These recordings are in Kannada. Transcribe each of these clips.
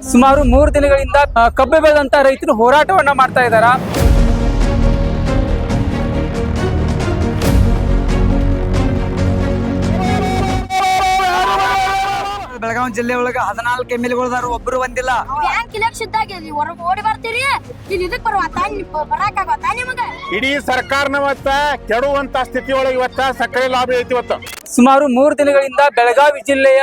ಸುಮಾರು ಮೂರು ದಿನಗಳಿಂದ ಕಬ್ಬೆ ಬೆಳೆದಂತ ರೈತರು ಹೋರಾಟವನ್ನ ಮಾಡ್ತಾ ಇದ್ದಾರ. ಬೆಳಗಾವಿ ಜಿಲ್ಲೆ ಒಳಗ ಹದಿನಾಲ್ಕು ಎಂ ಎಲ್ ಗಳದಾರ ಒಬ್ರು ಬಂದಿಲ್ಲ. ಬ್ಯಾಂಕ್ ಇಲೆಕ್ಷನ್ ಹೊರಗೆ ಓಡಿ ಬರ್ತೀರಿ. ಇಲ್ಲಿ ಇದಕ್ ಬರುವತ್ತ ನಿಮಗ? ಇಡೀ ಸರ್ಕಾರನ ಇವತ್ತ ಕೆಡುವಂತ ಸ್ಥಿತಿ ಒಳಗೆ ಇವತ್ತ ಸಕ್ಕರೆ ಲಾಭ ಐತಿ ಇವತ್ತು. ಸುಮಾರು ಮೂರು ದಿನಗಳಿಂದ ಬೆಳಗಾವಿ ಜಿಲ್ಲೆಯ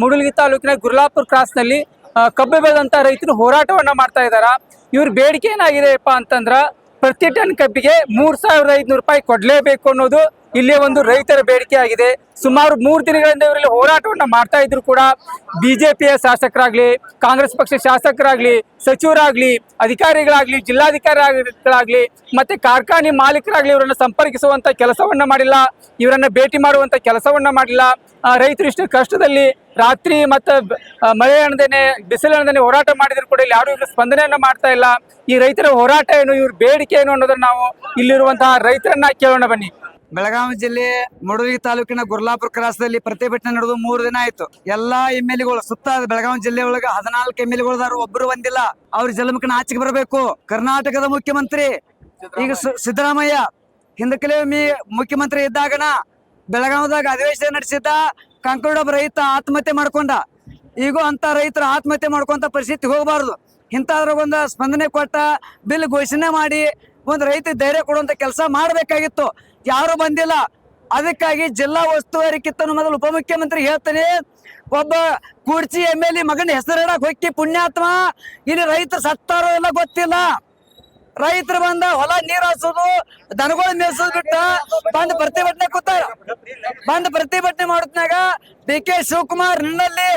ಮುಡುಲ್ಗಿ ತಾಲೂಕಿನ ಗುರ್ಲಾಪುರ್ ಕ್ರಾಸ್ನಲ್ಲಿ ಆ, ಕಬ್ಬು ಬೆಳೆದಂತ ರೈತರು ಹೋರಾಟವನ್ನ ಮಾಡ್ತಾ ಇದಾರ. ಇವ್ರ ಬೇಡಿಕೆ ಏನಾಗಿದೆಯಪ್ಪ ಅಂತಂದ್ರ ಪ್ರತಿ ಟನ್ ಕಬ್ಬಿಗೆ ಮೂರ್ ಸಾವಿರದ ಐದ್ನೂರು ರೂಪಾಯಿ ಕೊಡ್ಲೇಬೇಕು ಅನ್ನೋದು ಇಲ್ಲಿ ಒಂದು ರೈತರ ಬೇಡಿಕೆ ಆಗಿದೆ. ಸುಮಾರು ಮೂರು ದಿನಗಳಿಂದ ಇವರಲ್ಲಿ ಹೋರಾಟವನ್ನು ಮಾಡ್ತಾ ಇದ್ರು ಕೂಡ ಬಿಜೆಪಿಯ ಶಾಸಕರಾಗ್ಲಿ, ಕಾಂಗ್ರೆಸ್ ಪಕ್ಷ ಶಾಸಕರಾಗ್ಲಿ, ಸಚಿವರಾಗ್ಲಿ, ಅಧಿಕಾರಿಗಳಾಗ್ಲಿ, ಜಿಲ್ಲಾಧಿಕಾರಿಗಳಾಗ್ಲಿ, ಮತ್ತೆ ಕಾರ್ಖಾನೆ ಮಾಲೀಕರಾಗ್ಲಿ ಇವರನ್ನ ಸಂಪರ್ಕಿಸುವಂತ ಕೆಲಸವನ್ನ ಮಾಡಿಲ್ಲ, ಇವರನ್ನ ಭೇಟಿ ಮಾಡುವಂತ ಕೆಲಸವನ್ನ ಮಾಡಿಲ್ಲ. ರೈತರು ಇಷ್ಟು ಕಷ್ಟದಲ್ಲಿ ರಾತ್ರಿ ಮತ್ತು ಮಳೆ ಅಣದೇನೆ ಬಿಸಿಲು ಅಣದೇನೆ ಹೋರಾಟ ಮಾಡಿದ್ರು ಕೂಡ ಇಲ್ಲಿ ಯಾರು ಇವರು ಸ್ಪಂದನೆಯನ್ನ ಮಾಡ್ತಾ ಇಲ್ಲ. ಈ ರೈತರ ಹೋರಾಟ ಏನು, ಇವ್ರ ಬೇಡಿಕೆ ಏನು ಅನ್ನೋದನ್ನ ನಾವು ಇಲ್ಲಿರುವಂತಹ ರೈತರನ್ನ ಕೇಳೋಣ ಬನ್ನಿ. ಬೆಳಗಾವಿ ಜಿಲ್ಲೆ ಮಡುವಿ ತಾಲೂಕಿನ ಗುರ್ಲಾಪುರ ಕ್ರಾಸದಲ್ಲಿ ಪ್ರತಿಭಟನೆ ನಡೆದು ಮೂರು ದಿನ ಆಯ್ತು. ಎಲ್ಲಾ ಎಂ ಎಲ್ ಎಗಳು ಸುತ್ತ ಬೆಳಗಾವಿ ಜಿಲ್ಲೆ ಒಳಗ ಹದಿನಾಲ್ಕು ಎಂ ಎಲ್ ಎಗಳು ಒಬ್ರು ಬಂದಿಲ್ಲ. ಅವ್ರ ಜಲಮುಖನ ಆಚೆಗೆ ಬರಬೇಕು. ಕರ್ನಾಟಕದ ಮುಖ್ಯಮಂತ್ರಿ, ಈಗ ಸಿದ್ದರಾಮಯ್ಯ ಹಿಂದಕ್ಕೆ ಮುಖ್ಯಮಂತ್ರಿ ಇದ್ದಾಗನ ಬೆಳಗಾವದಾಗ ಅಧಿವೇಶನ ನಡೆಸಿದ್ದ ಕಂಕುಳೊಬ್ಬ ರೈತ ಆತ್ಮಹತ್ಯೆ ಮಾಡ್ಕೊಂಡ. ಈಗೂ ಅಂತ ರೈತರು ಆತ್ಮಹತ್ಯೆ ಮಾಡ್ಕೊಂತ ಪರಿಸ್ಥಿತಿ ಹೋಗಬಾರ್ದು. ಇಂಥದ್ರಾಗೊಂದು ಸ್ಪಂದನೆ ಕೊಟ್ಟ, ಬಿಲ್ ಘೋಷಣೆ ಮಾಡಿ, ಒಂದು ರೈತ ಧೈರ್ಯ ಕೊಡುವಂತ ಕೆಲಸ ಮಾಡಬೇಕಾಗಿತ್ತು. ಯಾರು ಬಂದಿಲ್ಲ. ಅದಕ್ಕಾಗಿ ಜಿಲ್ಲಾ ಉಸ್ತುವಾರಿ ಕಿತ್ತನು ಮೊದಲು ಉಪಮುಖ್ಯಮಂತ್ರಿ ಹೇಳ್ತಾನೆ, ಒಬ್ಬ ಕುರ್ಚಿ ಎಂ ಎಲ್ ಎ ಮಗನ ಹೆಸರಿಡಕ್ಕೆ ಹೊಕ್ಕಿ ಪುಣ್ಯಾತ್ಮ. ಇಲ್ಲಿ ರೈತ ಸತ್ತಾರೋ ಎಲ್ಲ ಗೊತ್ತಿಲ್ಲ. ರೈತರು ಬಂದ ಹೊಲ ನೀರ್ ಹಾಸೋದು, ದನಗಳು ಮೇಯ್ಸೋದು ಬಿಟ್ಟ ಬಂದ್ ಪ್ರತಿಭಟನೆ ಕೂತಾರ ಬಂದ್ ಪ್ರತಿಭಟನೆ ಮಾಡುತ್ತಾಗ ಡಿ ಕೆ ಶಿವಕುಮಾರ್ ನಿನ್ನಲ್ಲಿ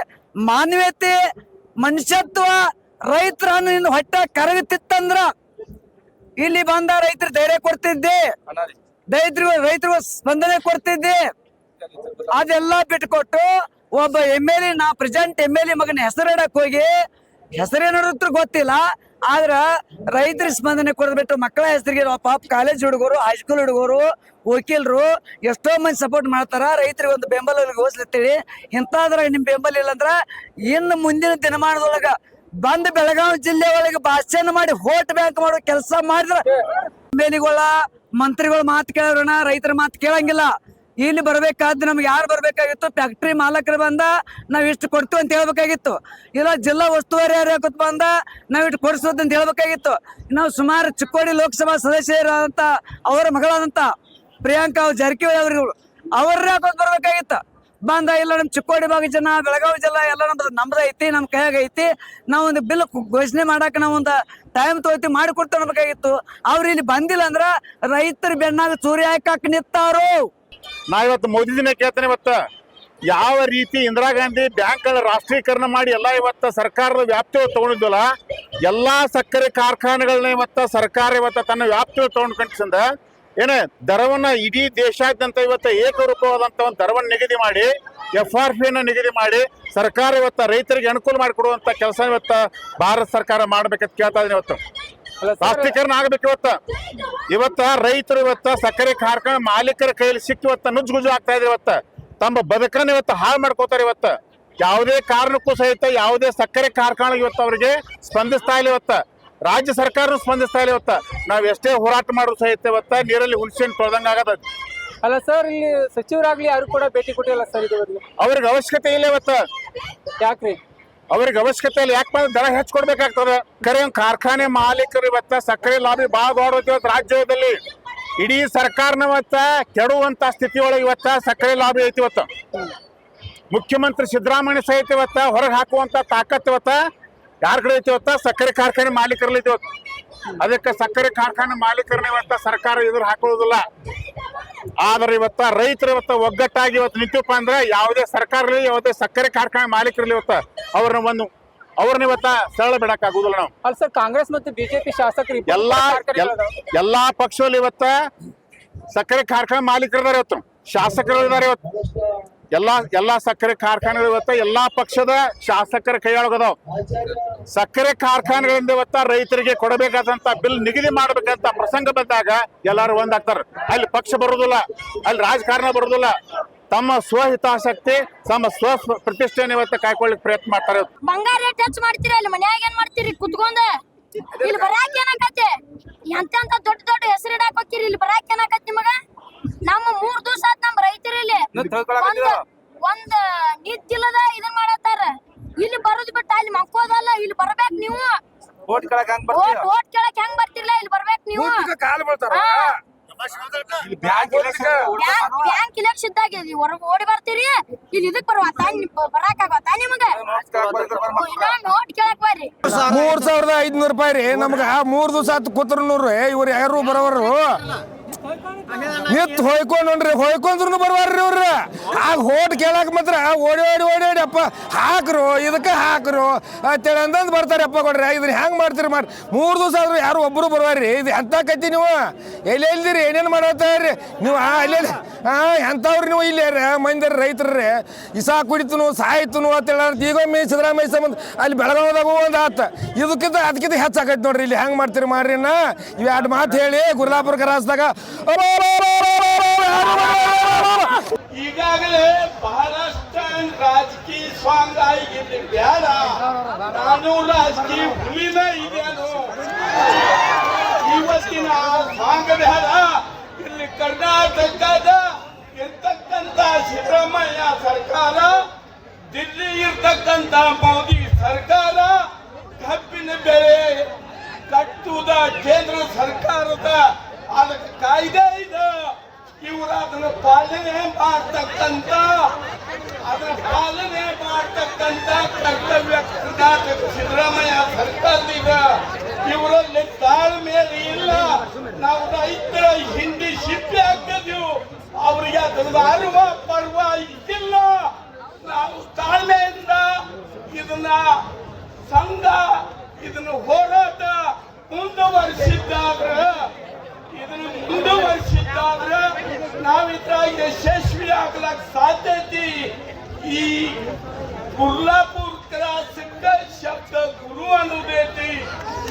ಮಾನವೀಯತೆ ಮನುಷ್ಯತ್ವ, ರೈತರನ್ನು ಹೊಟ್ಟೆ ಕರಗುತ್ತಿತ್ತಂದ್ರ ಇಲ್ಲಿ ಬಂದ ರೈತರು ಧೈರ್ಯ ಕೊಡ್ತಿದ್ದೆ. ರೈತರು ರೈತರು ಸ್ಪಂದನೆ ಕೊಡ್ತಿದ್ದೆ. ಅದೆಲ್ಲ ಬಿಟ್ಕೊಟ್ಟು ಒಬ್ಬ ಎಂ ಎಲ್ ಎ, ನಾ ಪ್ರೆಸೆಂಟ್ ಎಂ ಎಲ್ ಎ ಮಗನ ಹೆಸರಿಡಕ್ ಹೋಗಿ ಹೆಸರೇನಾದ್ರು ಗೊತ್ತಿಲ್ಲ. ಆದ್ರ ರೈತರ ಸ್ಪಂದನೆ ಕೊಡದ್ಬಿಟ್ಟು ಮಕ್ಕಳ ಹೆಸರಿಗೆ ಪಾಪ ಕಾಲೇಜ್ ಹುಡುಗರು ಹೈಸ್ಕೂಲ್ ಹುಡುಗರು, ವಕೀಲರು ಎಷ್ಟೋ ಮಂದಿ ಸಪೋರ್ಟ್ ಮಾಡ್ತಾರ. ರೈತರಿಗೆ ಒಂದು ಬೆಂಬಲ ಘೋಷಿಸ್ತೀವಿ ಇಂಥದ್ರ ನಿಮ್ ಬೆಂಬಲ ಇಲ್ಲ ಅಂದ್ರ ಇನ್ನು ಮುಂದಿನ ದಿನಮಾನದೊಳಗ ಬಂದ್ ಬೆಳಗಾವಿ ಜಿಲ್ಲೆ ಒಳಗೆ ಭಾಷಣ ಮಾಡಿ ಹೋಟ್ ಬ್ಯಾಂಕ್ ಮಾಡೋ ಕೆಲಸ ಮಾಡಿದ್ರ ಮೇಲಿಗಳ ಮಂತ್ರಿಗಳ ಮಾತು ಕೇಳೋಣ ರೈತರ ಮಾತು ಕೇಳಂಗಿಲ್ಲ. ಇಲ್ಲಿ ಬರಬೇಕಾದ್ರೆ ನಮ್ಗೆ ಯಾರು ಬರ್ಬೇಕಾಗಿತ್ತು? ಫ್ಯಾಕ್ಟ್ರಿ ಮಾಲಕರು ಬಂದ ನಾವ್ ಇಷ್ಟು ಕೊಡ್ತೀವಿ ಅಂತ ಹೇಳ್ಬೇಕಾಗಿತ್ತು. ಇಲ್ಲ, ಜಿಲ್ಲಾ ಉಸ್ತುವಾರಿ ಯಾರು ಬಂದ ನಾವ್ ಇಷ್ಟು ಕೊಡಿಸೋದು ಅಂತ ಹೇಳ್ಬೇಕಾಗಿತ್ತು. ನಾವು ಸುಮಾರು ಚಿಕ್ಕೋಡಿ ಲೋಕಸಭಾ ಸದಸ್ಯರಾದಂತ ಅವರ ಮಗಳಾದಂತ ಪ್ರಿಯಾಂಕಾ ಜಾರಕಿಹೊಳಿ ಅವರು ಅವ್ರನ್ನೇ ಹಾಕೋತ್ ಬರ್ಬೇಕಾಗಿತ್ತು. ಬಂದ, ಇಲ್ಲ, ನಮ್ ಚಿಕ್ಕೋಡಿ ಭಾಗ ಜನ, ಬೆಳಗಾವಿ ಜಿಲ್ಲಾ ಎಲ್ಲ ನಮ್ದು ನಮ್ದು ಐತಿ, ನಮ್ ಕೈಯಾಗ ಐತಿ. ನಾವ್ ಒಂದು ಬಿಲ್ ಘೋಷಣೆ ಮಾಡಾಕ ನಾವ್ ಒಂದು ಟೈಮ್ ತೊಗೊತಿ ಮಾಡಿ ಕೊಡ್ತಾಬೇಕಾಗಿತ್ತು ಅವ್ರು ಇಲ್ಲಿ ಬಂದಿಲ್ಲ ಅಂದ್ರ ರೈತರ ಬೆನ್ನಾಗ ಸೂರ್ಯ ಹಾಕಾಕ ನಿತ್ತಾರು ನಾ ಇವತ್ತು ಮೋದಿ ದಿನ ಕೇಳ್ತೇನೆ ಇವತ್ತು. ಯಾವ ರೀತಿ ಇಂದಿರಾ ಗಾಂಧಿ ಬ್ಯಾಂಕ್ಗಳ ರಾಷ್ಟ್ರೀಕರಣ ಮಾಡಿ ಎಲ್ಲ ಇವತ್ತು ಸರ್ಕಾರದ ವ್ಯಾಪ್ತಿ ತಗೊಂಡಿದ್ವಲ್ಲ, ಎಲ್ಲಾ ಸಕ್ಕರೆ ಕಾರ್ಖಾನೆಗಳನ್ನ ಇವತ್ತು ಸರ್ಕಾರ ಇವತ್ತು ತನ್ನ ವ್ಯಾಪ್ತಿ ತಗೊಂಡ್ಕೊಂಡ್ಸಿಂದ ಏನೇ ದರವನ್ನ ಇಡೀ ದೇಶಾದ್ಯಂತ ಇವತ್ತು ಏಕರೂಪವಾದಂಥ ಒಂದು ದರವನ್ನು ನಿಗದಿ ಮಾಡಿ ಎಫ್ ಆರ್ ಪಿಯನ್ನು ನಿಗದಿ ಮಾಡಿ, ಸರ್ಕಾರ ಇವತ್ತು ರೈತರಿಗೆ ಅನುಕೂಲ ಮಾಡಿಕೊಡುವಂಥ ಕೆಲಸ ಇವತ್ತು ಭಾರತ ಸರ್ಕಾರ ಮಾಡ್ಬೇಕಂತ ಕೇಳ್ತಾ ಇದ್ದೀನಿ ಇವತ್ತು. ರಾಷ್ಟ್ರೀಕರಣ ಆಗ್ಬೇಕು ಇವತ್ತ. ಇವತ್ತ ರೈತರು ಇವತ್ತ ಸಕ್ಕರೆ ಕಾರ್ಖಾನೆ ಮಾಲೀಕರ ಕೈಯಲ್ಲಿ ಸಿಕ್ಕಿ ಇವತ್ತ ನುಜ್ಜುಗುಜು ಆಗ್ತಾ ಇದೆ ಇವತ್ತ. ತಮ್ಮ ಬದುಕನ್ನ ಇವತ್ತ ಹಾಳು ಮಾಡ್ಕೋತಾರೆ ಇವತ್ತ. ಯಾವುದೇ ಕಾರಣಕ್ಕೂ ಸಹಿತ ಯಾವುದೇ ಸಕ್ಕರೆ ಕಾರ್ಖಾನೆ ಇವತ್ತು ಅವರಿಗೆ ಸ್ಪಂದಿಸ್ತಾ ಇಲ್ಲ ಇವತ್ತ. ರಾಜ್ಯ ಸರ್ಕಾರ ಸ್ಪಂದಿಸ್ತಾ ಇಲ್ಲ ಇವತ್ತ. ನಾವ್ ಎಷ್ಟೇ ಹೋರಾಟ ಮಾಡೋದು ಸಹಿತ ಇವತ್ತ ನೀರಲ್ಲಿ ಹುಣಸೆನ್ ತೊಳೆದಂಗ ಆಗದ. ಅಲ್ಲ ಸರ್ ಇಲ್ಲಿ ಸಚಿವರಾಗ್ಲಿ ಯಾರು ಕೂಡ ಭೇಟಿ ಕೊಟ್ಟಿಲ್ಲ ಸರ್ ಇದುವರೆಗೆ. ಅವ್ರಿಗೆ ಅವಶ್ಯಕತೆ ಇಲ್ಲ ಇವತ್ತ. ಯಾಕ್ರಿ? ಅವ್ರಿಗೆ ಅವಶ್ಯಕತೆ ಇಲ್ಲ ಯಾಕೆ ದರ ಹೆಚ್ಚು ಕೊಡ್ಬೇಕಾಗ್ತದೆ. ಕರೆ ಕಾರ್ಖಾನೆ ಮಾಲೀಕರು ಇವತ್ತ ಸಕ್ಕರೆ ಲಾಬಿ ಭಾಳ ದೊಡ್ಡ ಇವತ್ತು ರಾಜ್ಯದಲ್ಲಿ. ಇಡೀ ಸರ್ಕಾರನ ಇವತ್ತ ಕೆಡುವಂತ ಸ್ಥಿತಿ ಒಳಗೆ ಇವತ್ತ ಸಕ್ಕರೆ ಲಾಬಿ ಐತಿ ಇವತ್ತ. ಮುಖ್ಯಮಂತ್ರಿ ಸಿದ್ದರಾಮಯ್ಯ ಸಹಿತ ಇವತ್ತ ಹೊರಗೆ ಹಾಕುವಂತ ತಾಕತ್ ಇವತ್ತ ಯಾರ ಕಡೆ ಐತಿ ಇವತ್ತ? ಸಕ್ಕರೆ ಕಾರ್ಖಾನೆ ಮಾಲೀಕರಲ್ಲಿ ಇವತ್ತು. ಅದಕ್ಕೆ ಸಕ್ಕರೆ ಕಾರ್ಖಾನೆ ಮಾಲೀಕರನ್ನ ಇವತ್ತ ಸರ್ಕಾರ ಎದುರು ಹಾಕೊಳ್ಳೋದಿಲ್ಲ ಆದ್ರೆ ಇವತ್ತ ರೈತರು ಇವತ್ತ ಒಗ್ಗಟ್ಟಾಗಿ ಇವತ್ತು ನಿಂತಪ್ಪ ಅಂದ್ರೆ ಯಾವುದೇ ಸರ್ಕಾರಲಿ ಯಾವುದೇ ಸಕ್ಕರೆ ಕಾರ್ಖಾನೆ ಮಾಲೀಕರಲ್ಲಿ ಇವತ್ತ ಅವ್ರನ್ನ ಒಂದು ಅವ್ರನ್ನ ಇವತ್ತ ಸರಳ ಬಿಡಕ್ ಆಗುದಿಲ್ಲ ನಾವು. ಅಲ್ಲ ಸರ್ ಕಾಂಗ್ರೆಸ್ ಮತ್ತು ಬಿಜೆಪಿ ಶಾಸಕರು ಎಲ್ಲಾ ಎಲ್ಲಾ ಪಕ್ಷದಲ್ಲಿ ಇವತ್ತ ಸಕ್ಕರೆ ಕಾರ್ಖಾನೆ ಮಾಲೀಕರಿದ್ದಾರೆ ಇವತ್ತು. ಶಾಸಕರು ಇದ್ದಾರೆ ಇವತ್ತು. ಎಲ್ಲಾ ಎಲ್ಲಾ ಸಕ್ಕರೆ ಕಾರ್ಖಾನೆಗಳು ಇವತ್ತ ಎಲ್ಲಾ ಪಕ್ಷದ ಶಾಸಕರ ಕೈಯೊಳಗದಾವ್. ಸಕ್ಕರೆ ಕಾರ್ಖಾನೆಗಳಿಂದ ಇವತ್ತ ರೈತರಿಗೆ ಕೊಡಬೇಕಾದಂತ ಬಿಲ್ ನಿಗದಿ ಮಾಡಬೇಕಂತ ಪ್ರಸಂಗ ಬಂದಾಗ ಎಲ್ಲಾರು ಒಂದಾಗ್ತಾರ. ಅಲ್ಲಿ ಪಕ್ಷ ಬರುದಿಲ್ಲ, ಅಲ್ಲಿ ರಾಜಕಾರಣ ಬರುದಿಲ್ಲ. ತಮ್ಮ ಸ್ವಹಿತಾಸಕ್ತಿ, ತಮ್ಮ ಸ್ವ ಪ್ರತಿಷ್ಠೆಯನ್ನು ಇವತ್ತು ಕಾಯ್ಕೊಳ್ಳಿಕ್ ಪ್ರಯತ್ನ ಮಾಡ್ತಾರೆ. ಬಂಗಾರ ಟಚ್ ಮಾಡ್ತೀರಾ ಅಲ್ಲಿ ಮನ್ಯಾಗ ಏನ್ ಮಾಡ್ತೀರಿ? ಕುತ್ಕೊಂಡ ಇಲ್ಲಿ ಬರಾಕ್ ಏನಾಕತ್ತೆ ಎಂತ ಅಂತ ದೊಡ್ಡ ದೊಡ್ಡ ಹೆಸರು ಇಡಾಕ್ ಹೋಗ್ತೀರಿ ಇಲ್ಲಿ ಬರಾಕ್ ಏನಾಕತ್ ನಿಮಗ ನಮ್ಮ ಮೂರ್ ದಿವಸ ಆತ್ ನಮ್ ರೈತರು ಇಲ್ಲಿ ಒಂದ್ ಒಂದ್ ನಿದ್ದಿಲ್ಲದ ಇದನ್ ಮಾಡತ್ತಾರ ಇಲ್ಲಿ ಬರೋದ್ ಬಿಟ್ಟ ಅಲ್ಲಿ ಮಕ್ಕೋದಲ್ಲ ಇಲ್ಲಿ ಬರ್ಬೇಕ್ ನೀವು ಓಟ್ ಕಳಕ್ ಹಂಗ್ ಓಟ್ ಕೇಳಕ್ ಹೆಂಗ್ ಬರ್ತಿರ್ಲ? ಇಲ್ಲಿ ಬರ್ಬೇಕ್ ನೀವು. ಕಾಲ್ ಬೀಳ್ತಾರ. ಬ್ಯಾಂಕ್ ಬ್ಯಾಂಕ್ ಇಲೆಕ್ಷನ್ ಇದ್ದಾಗ ಇಲ್ಲಿ ಹೊರಗ್ ಓಡಿ ಬರ್ತೀರಿ. ಇಲ್ಲಿ ಇದಕ್ ಬರುವ ಬರಾಕ್ ಆಗತ್ತ ನಿಮಗ? ಓಟ್ ಕೇಳಕ್ ಬರ್ರಿ. ಮೂರ್ ಸಾವಿರದ ಐದ್ನೂರು ರೂಪಾಯಿ ರೀ. ನಮ್ಗ ಮೂರ್ ದಿವಸ ಹತ್ತು ಕೂತ್ರು ಇವ್ರು ಯಾರು ಬರೋವರು? ನಿತ್ ಹೊಯ್ಕೊಂಡ್ ನೋಡ್ರಿ ಹೊಯ್ಕೊಂಡ್ರು ಬರ್ವಾರ್ರಿ ಇವ್ರ. ಆಗ ಹೋಟ್ ಕೇಳಕ್ ಮಾತ್ರ ಓಡಿ ಓಡಿ ಓಡಿ ಅಪ್ಪ, ಹಾಕ್ರು, ಇದಕ್ಕೆ ಹಾಕ್ರು. ಅಂತೇಳಿ ಅಂದಂದ್ ಬರ್ತಾರೆ ಅಪ್ಪ ಕೊಡ್ರಿ. ಇದನ್ನ ಹೆಂಗ್ ಮಾಡ್ತೀರಿ ಮಾಡಿ. ಮೂರು ದಿವಸ ಆದ್ರೂ ಯಾರು ಒಬ್ರು ಬರ್ವಾರ್ರಿ. ಇದು ಎಂತ ಕತ್ತಿ ನೀವು? ಎಲ್ಲಿ ಎಲ್ದಿರಿ ಏನೇನ್ ಮಾಡತ್ತಾರ್ರಿ ನೀವು ಆ, ಅಲ್ಲಿ ಹಾ ಎಂಥವ್ರು ನೀವು ಇಲ್ಲಿ ಮಂದಿರ ರೈತರ್ರಿ. ಇಸಾ ಕುಡಿತನು, ಸಾಯ್ತನು ಅಂತೇಳಿ ಅಂತ ಈಗ ಮೇ ಸಿದ್ದರಾಮಯ್ಯ ಸಂಬಂಧ ಅಲ್ಲಿ ಬೆಳಗಾವದಾಗ ಒಂದು ಆತ. ಇದಕ್ಕಿಂತ ಅದಕ್ಕಿಂತ ಹೆಚ್ಚಾಕೈತಿ ನೋಡ್ರಿ ಇಲ್ಲಿ. ಹೆಂಗ್ ಮಾಡ್ತೀರಿ ಮಾಡ್ರಿ ನಾ ಇವ್ ಮಾತು ಹೇಳಿ ಗುರ್ಲಾಪುರ ಕರಾಸ್ದಾಗ ಈಗಾಗಲೇ ಬಹಳಷ್ಟು ರಾಜಕೀಯ ಸ್ವಾಂಗ್ ಆಗಿದ್ದು ಬೇಡ ನಾನು ರಾಜಕೀಯ ಹುಲಿನ ಇದೇನು? ಇವತ್ತಿನ ಸ್ವಾಂಗ್ ಬೇಡ ಇಲ್ಲಿ ಕರ್ನಾಟಕದ ಇರ್ತಕ್ಕಂತ ಸಿದ್ದರಾಮಯ್ಯ ಸರ್ಕಾರ, ದಿಲ್ಲಿ ಇರ್ತಕ್ಕಂತ ಮೋದಿ ಸರ್ಕಾರ, ಕಬ್ಬಿನ ಬೆಲೆ ಕಟ್ಟುವುದ ಕೇಂದ್ರ ಸರ್ಕಾರದ ಅದಕ್ಕೆ ಕಾಯ್ದೆ ಇವರು ಅದನ್ನ ಪಾಲನೆ ಮಾಡ್ತಕ್ಕಂತ ಅದನ್ನ ಪಾಲನೆ ಮಾಡ್ತಕ್ಕಂತ ಕರ್ತವ್ಯ ಸಿದ್ದರಾಮಯ್ಯ ಸರ್ಕಾರದೀಗ ಇವರಲ್ಲಿ ತಾಳ್ಮೆ ಇಲ್ಲ. ನಾವು ರೈತರ ಹಿಂದಿ ಶಿಪ್ಪೆ ಹಾಕಿದೆವು ಅವರಿಗೆ ಅದರ ಅರಿವ ಪರ್ವ ಇದ್ದಿಲ್ಲ. ನಾವು ತಾಳ್ಮೆಯಿಂದ ಇದನ್ನ ಸಂಘ, ಇದನ್ನ ಹೋರಾಟ ಮುಂದುವರಿಸಿದ್ದಾದ್ರೆ ಇದನ್ನು ಮುಂದುವರಿಸಿದ್ದಾದ್ರೆ ನಾವಿದ್ರ ಯಶಸ್ವಿ ಆಗ್ಲಕ್ ಸಾಧ್ಯತೆ ಈ ಕುರ್ಲಾಪುರ್ ಕ್ರಾಸ್ ಶಬ್ದ ಗುರು ಅನ್ನೋದೈತಿ.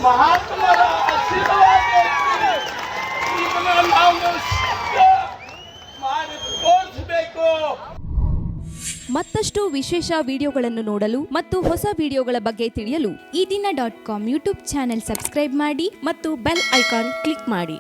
ಮಹಾತ್ಮರ ಆಶೀರ್ವಾದ. ಇದನ್ನ ನಾವು ಮಾಡಿ ತೋರಿಸ್ಬೇಕು. ಮತ್ತಷ್ಟು ವಿಶೇಷ ವಿಡಿಯೋಗಳನ್ನು ನೋಡಲು ಮತ್ತು ಹೊಸ ವಿಡಿಯೋಗಳ ಬಗ್ಗೆ ತಿಳಿಯಲು Eedina dot com YouTube channel subscribe ಮಾಡಿ ಮತ್ತು ಬೆಲ್ ಐಕಾನ್ ಕ್ಲಿಕ್ ಮಾಡಿ.